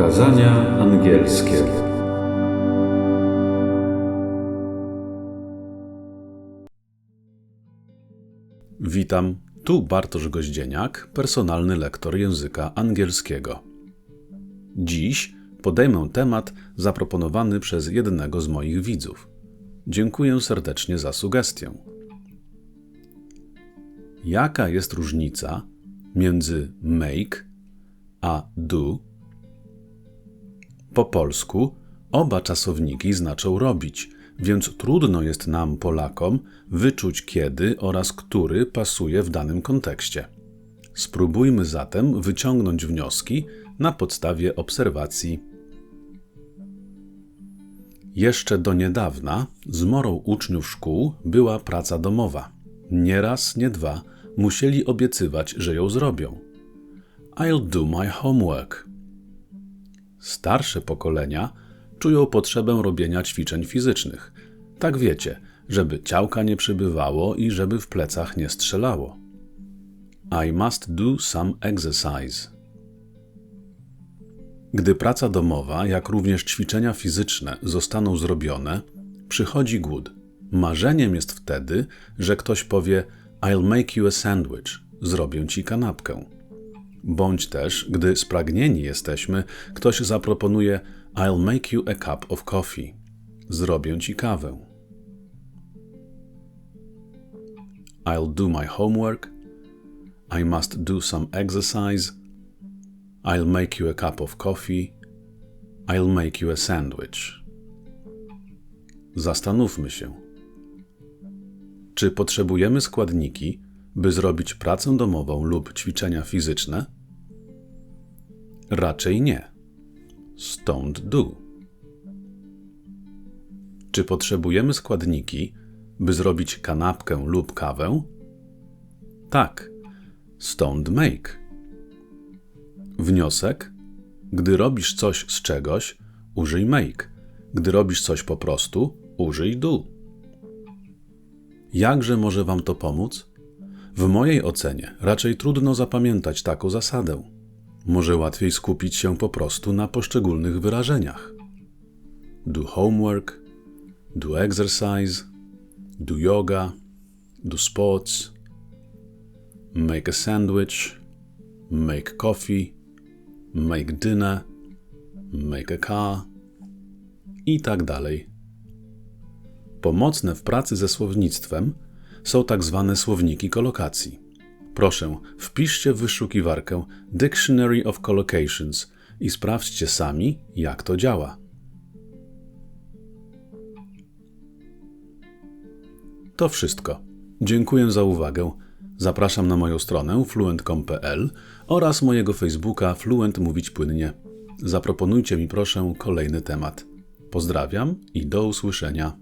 Kazania angielskie. Witam, tu Bartosz Goździeniak, personalny lektor języka angielskiego. Dziś podejmę temat zaproponowany przez jednego z moich widzów. Dziękuję serdecznie za sugestię. Jaka jest różnica między make a do? Po polsku oba czasowniki znaczą robić, więc trudno jest nam, Polakom, wyczuć kiedy oraz który pasuje w danym kontekście. Spróbujmy zatem wyciągnąć wnioski na podstawie obserwacji. Jeszcze do niedawna zmorą uczniów szkół była praca domowa. Nie raz, nie dwa musieli obiecywać, że ją zrobią. I'll do my homework. Starsze pokolenia czują potrzebę robienia ćwiczeń fizycznych. Tak wiecie, żeby ciałka nie przybywało i żeby w plecach nie strzelało. I must do some exercise. Gdy praca domowa, jak również ćwiczenia fizyczne zostaną zrobione, przychodzi głód. Marzeniem jest wtedy, że ktoś powie: I'll make you a sandwich, zrobię ci kanapkę. Bądź też, gdy spragnieni jesteśmy, ktoś zaproponuje: I'll make you a cup of coffee, zrobię ci kawę. I'll do my homework. I must do some exercise. I'll make you a cup of coffee. I'll make you a sandwich. Zastanówmy się. Czy potrzebujemy składniki, by zrobić pracę domową lub ćwiczenia fizyczne? Raczej nie. Stąd do. Czy potrzebujemy składniki, by zrobić kanapkę lub kawę? Tak. Stąd make. Wniosek: gdy robisz coś z czegoś, użyj make. Gdy robisz coś po prostu, użyj do. Jakże może Wam to pomóc? W mojej ocenie raczej trudno zapamiętać taką zasadę. Może łatwiej skupić się po prostu na poszczególnych wyrażeniach. Do homework, do exercise, do yoga, do sports, make a sandwich, make coffee, make dinner, make a car i tak dalej. Pomocne w pracy ze słownictwem są tak zwane słowniki kolokacji. Proszę, wpiszcie w wyszukiwarkę Dictionary of Collocations i sprawdźcie sami, jak to działa. To wszystko. Dziękuję za uwagę. Zapraszam na moją stronę fluent.com.pl oraz mojego Facebooka Fluent Mówić Płynnie. Zaproponujcie mi proszę kolejny temat. Pozdrawiam i do usłyszenia.